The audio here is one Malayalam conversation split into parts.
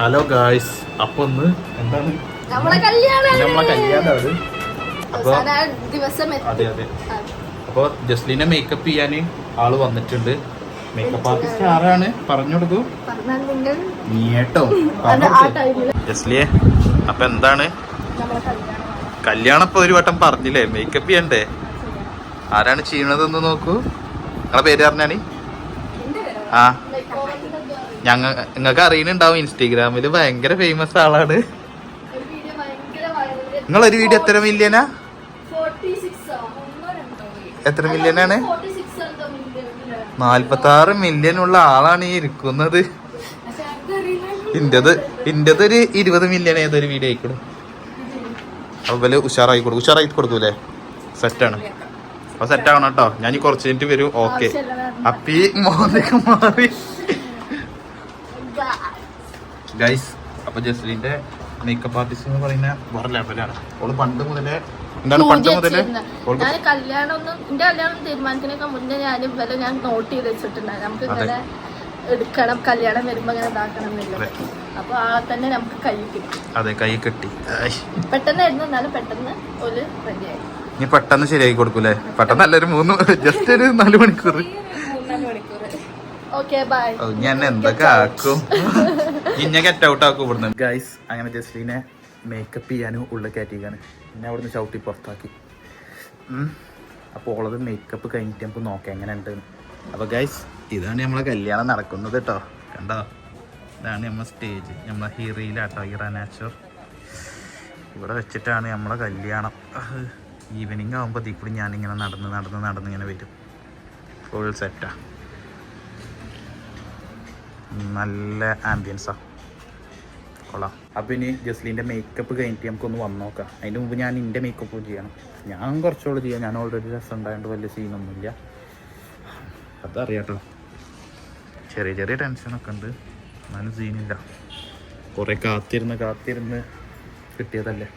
ഹലോ ഗായ്സ് അപ്പൊ ഒന്ന് എന്താണ്? നമ്മളെ കല്യാണം അപ്പൊ. അതെ അതെ. ജസ്ലിനെ മേക്കപ്പ് ചെയ്യാൻ ആൾ വന്നിട്ടുണ്ട്. മേക്കപ്പ് ആർട്ടിസ്റ്റ് ആരാണ്? പറഞ്ഞു കൊടുക്കൂ. നീ കേട്ടോ ജസ്ലിയെ അപ്പൊ എന്താണ്? കല്യാണം. ഇപ്പൊ ഒരു വട്ടം പറഞ്ഞില്ലേ? മേക്കപ്പ് ചെയ്യണ്ടേ? ആരാണ് ചെയ്യണതെന്ന് നോക്കൂ. നിങ്ങളെ പേര് പറഞ്ഞാണി ആ. ഞങ്ങ നിങ്ങൾക്ക് അറിയുന്നുണ്ടാവും ഇൻസ്റ്റഗ്രാമിൽ ഭയങ്കര ഫേമസ് ആളാണ്. നിങ്ങളൊരു വീഡിയോ എത്ര മില്യനാ 46 ആ, ഒന്നോ എത്ര മില്യനാണ് 46 എന്തോ നാല്പത്തി ആറ് മില്യൺ ഉള്ള ആളാണ് ഈ ഇരിക്കുന്നത്. ഇന്റത് ഇന്റത് ഒരു ഇരുപത് മില്യൺ ഏതൊരു വീഡിയോ ആയിക്കോളും അപ്പൊ വല്ല ഉഷാറായി കൊടുക്കും ഉഷാറായി കൊടുക്കൂലേ? സെറ്റാണ്. അപ്പൊ സെറ്റ് ആവണം കേട്ടോ. ഞാൻ കുറച്ച് മിനിറ്റ് വരും. ഓക്കെ. അപ്പീ മോദി മാറി. ഗൈസ് അപ്പൊ ജസ്ലിന്റെ മേക്കപ്പ് ആർട്ടിസ്റ്റ് എന്ന് പറയുന്ന വേറെ ലെവലാണ് ഓൾ പണ്ട് മുതലേ എന്താണ് പണ്ട് മുതലേ ഞാൻ കല്യാണം ഒന്നും എന്റെ കല്യാണം തീരുമാനിക്കുന്നതിനൊക്കെ മുന്നേ ഞാൻ ഇവരെ ഞാൻ നോട്ട് ചെയ്ത് വെച്ചിട്ടുണ്ടായിരുന്നു. നമുക്ക്. ഇങ്ങനെ എടുക്കണം കല്യാണം വരുമ്പോ ഇങ്ങനെ ഇതാക്കണം. അപ്പൊ ആ തന്നെ നമുക്ക് കൈ കിട്ടി. അതെ കൈ കിട്ടി. പെട്ടെന്നായിരുന്നു എന്നാലും പെട്ടെന്ന് ഒരു റെഡിയായി ഇനി പെട്ടെന്ന് ശരിയാക്കി കൊടുക്കൂലേ പെട്ടെന്ന് അല്ല ഒരു മൂന്ന് ജസ്റ്റ് ഒരു നാല് മണിക്കൂർ ഞാൻ എന്തൊക്കെ ആക്കും? ഇന്നെ ഗെറ്റ് ഔട്ട് ആക്കും ഇവിടുന്ന്. ഗൈസ് അങ്ങനെ ജസ്ലീനെ മേക്കപ്പ് ചെയ്യാനും ഉള്ളിൽ കയറ്റിക്കാണ് പിന്നെ അവിടുന്ന് ചവിട്ടി പുറത്താക്കി. അപ്പോൾ ഉള്ളത് മേക്കപ്പ് കഴിഞ്ഞിട്ട് നമുക്ക് നോക്കാം എങ്ങനെ ഉണ്ട് അപ്പോൾ ഗൈസ് ഇതാണ് നമ്മളെ കല്യാണം നടക്കുന്നത് കേട്ടോ കണ്ടോ? ഇതാണ് നമ്മളെ സ്റ്റേജ് നമ്മളെ ഹീറയിലാട്ടോ ഹീറ നാച്ചർ ഇവിടെ വെച്ചിട്ടാണ് നമ്മളെ കല്യാണം. ഈവനിങ് ആകുമ്പോൾ ഇതിൽ കൂടി ഞാനിങ്ങനെ നടന്ന് നടന്ന് നടന്ന് ഇങ്ങനെ വരും. ഫുൾ സെറ്റാ നല്ല ആംബിയൻസാ കൊള്ളാം. അപ്പം ഇനി ജസ്ലിന്റെ മേക്കപ്പ് കഴിഞ്ഞിട്ട് നമുക്കൊന്ന് വന്ന് നോക്കാം അതിന്റെ മുമ്പ് ഞാൻ എന്റെ മേക്കപ്പും ചെയ്യണം. ഞാൻ കുറച്ചുകൂടെ ചെയ്യാം. ഞാൻ ഓൾറെഡി രസം ഉണ്ടായതുകൊണ്ട് വലിയ സീനൊന്നുമില്ല അതറിയാട്ടോ. ചെറിയ ചെറിയ ടെൻഷനൊക്കെ ഉണ്ട്. എന്നാലും സീനില്ല കുറേ കാത്തിരുന്ന് കാത്തിരുന്ന് കിട്ടിയതല്ലേ?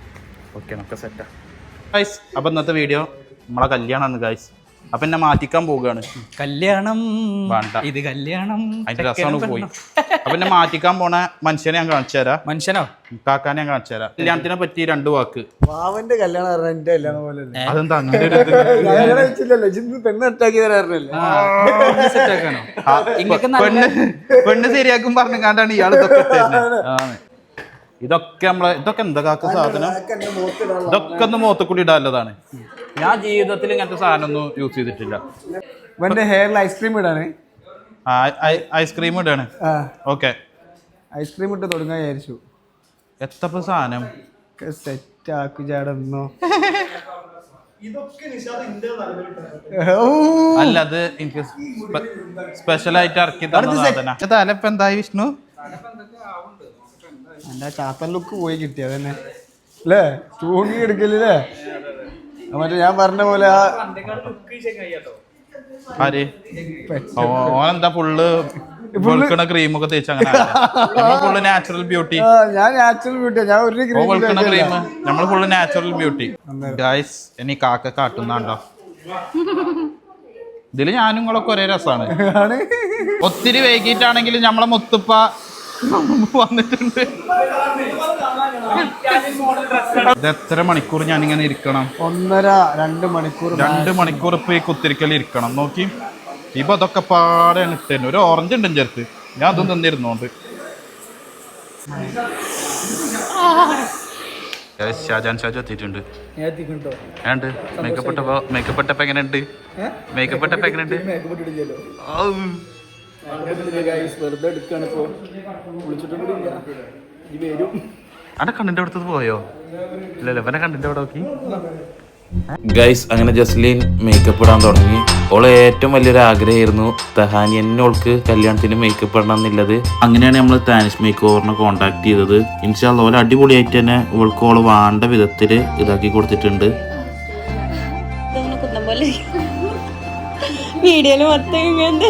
ഓക്കെ നമുക്ക് സെറ്റാ ഗൈസ് അപ്പം ഇന്നത്തെ വീഡിയോ നമ്മളെ കല്യാണമാണ് ഗൈസ് അപ്പം എന്നെ മാറ്റിക്കാൻ പോവുകയാണ്. കല്യാണം. വേണ്ട. ഇത് കല്യാണം. അതിന്റെ രസമാണ് പോയി. അപ്പൊ എന്നെ മാറ്റിക്കാൻ പോണ മനുഷ്യനെ ഞാൻ കാണിച്ചു തരാം. മനുഷ്യനോ? കാക്കാനെ ഞാൻ കാണിച്ചു തരാം. കല്യാണത്തിനെ പറ്റി രണ്ട് വാക്ക്. വാവന്റെ കല്യാണം പറഞ്ഞാൽ എന്റെ കല്യാണം പോലെ അല്ലേ? അതെന്താ അങ്ങനെ ഒരു പെണ്ണ് അറ്റാക്കി പെണ്ണ് പെണ്ണ് ശരിയാക്കും പറഞ്ഞു കാണ്ടാണ് ഇയാൾ ഇതൊക്കെ. ഇതൊക്കെ നമ്മളെ ഇതൊക്കെ എന്താ കാക്ക സാധനം? ഇതൊക്കെ ഒന്ന് മുഖത്തുകൂടി ഇടാനുള്ളതാണ് ഞാൻ ജീവിതത്തിൽ ഇങ്ങനത്തെ സാധനം ഒന്നും യൂസ് ചെയ്തിട്ടില്ല. ഇവന്റെ ഹെയറിൽ ഐസ്ക്രീം ഇടാണ് ആ, ഐസ്ക്രീം ഇടാണ്. ഓക്കെ ഐസ്ക്രീം ഇട്ട് തുടങ്ങാൻ വിചാരിച്ചു. എത്തപ്പോ സാധനം? സെറ്റ് ആക്കി ചാടുന്നോ അല്ല അത് എനിക്ക് സ്പെഷ്യൽ ആയിട്ട് ഇറക്കി തലപ്പ് എന്തായി വിഷ്ണു? എന്റെ ചാത്തൻ ലുക്ക് പോയി കിട്ടി അതന്നെ. അല്ലേ തൂങ്ങി എടുക്കലേ മറ്റേ ഞാൻ പറഞ്ഞ പോലെ ആ ആര്? ഓനെന്താ ഫുള്ള് വെളുക്കണ ക്രീം ഒക്കെ തേച്ച് അങ്ങനെ ഫുള്ള് നാച്ചുറൽ ബ്യൂട്ടി ഞാൻ നാച്ചുറൽ ബ്യൂട്ടി ഞാൻ ഒരു ക്രീം വെളുക്കണ ക്രീം നമ്മൾ ഫുള്ള് നാച്ചുറൽ ബ്യൂട്ടി ഗായ്സ് ഇനി കാക്ക കാട്ടുന്നാണ്ടോ ഇതിൽ ഞാനും നിങ്ങളൊക്കെ ഒരേ രസമാണ് ഒത്തിരി വൈകിട്ടാണെങ്കിലും നമ്മളെ മുത്തുപ്പ വന്നിട്ടുണ്ട്. ഇത് എത്ര മണിക്കൂർ ഞാൻ ഇങ്ങനെ ഇരിക്കണം? ഒന്നര രണ്ട് മണിക്കൂർ രണ്ട് മണിക്കൂർ ഇപ്പൊ ഈ കുത്തിരിക്കൽ ഇരിക്കണം. നോക്കി. ഇപ്പൊ അതൊക്കെ പാടെ ഇട്ടു ഒരു ഓറഞ്ച് ഉണ്ട് ചേർത്ത് ഞാൻ അതും തന്നിരുന്നോണ്ട്. ഷാജാൻ ഷാജു എത്തിയിട്ടുണ്ട്. ഏണ്ട് മേക്കപ്പെട്ടപ്പോ മേക്കപ്പെട്ടപ്പോ എങ്ങനെയുണ്ട്? മേക്കപ്പെട്ടപ്പോ എങ്ങനെയുണ്ട്. വെറുതെ എടുക്കാണ് ഇപ്പൊ. വിളിച്ചിട്ടും കൂടി ഇല്ല. ഈ വരും. അടെ കണ്ണിന്റെ അടുത്തത് പോയോ? ഇല്ലല്ലോ ഇവനെ കണ്ണിന്റെ അവിടെ നോക്കി. ഗൈസ് അങ്ങനെ ജസ്ലിൻ മേക്കപ്പ് ഇടാൻ തുടങ്ങി. ഓളെ ഏറ്റവും വലിയൊരു ആഗ്രഹമായിരുന്നു തഹാനി എന്നെ ഓൾക്ക് കല്യാണത്തിന് മേക്കപ്പ് ഇടണം എന്നുള്ളത്. അങ്ങനെയാണ് നമ്മൾ താനിഷ് മേക്ക് ഓവറിനെ കോൺടാക്ട് ചെയ്തത്. ഇൻഷാല്ല ഓല അടിപൊളിയായിട്ട് തന്നെ ഓൾക്ക് ഓൾ വേണ്ട വിധത്തിൽ ഇതാക്കി കൊടുത്തിട്ടുണ്ട്. വീഡിയോയിൽ മൊത്തം ഇങ്ങനെ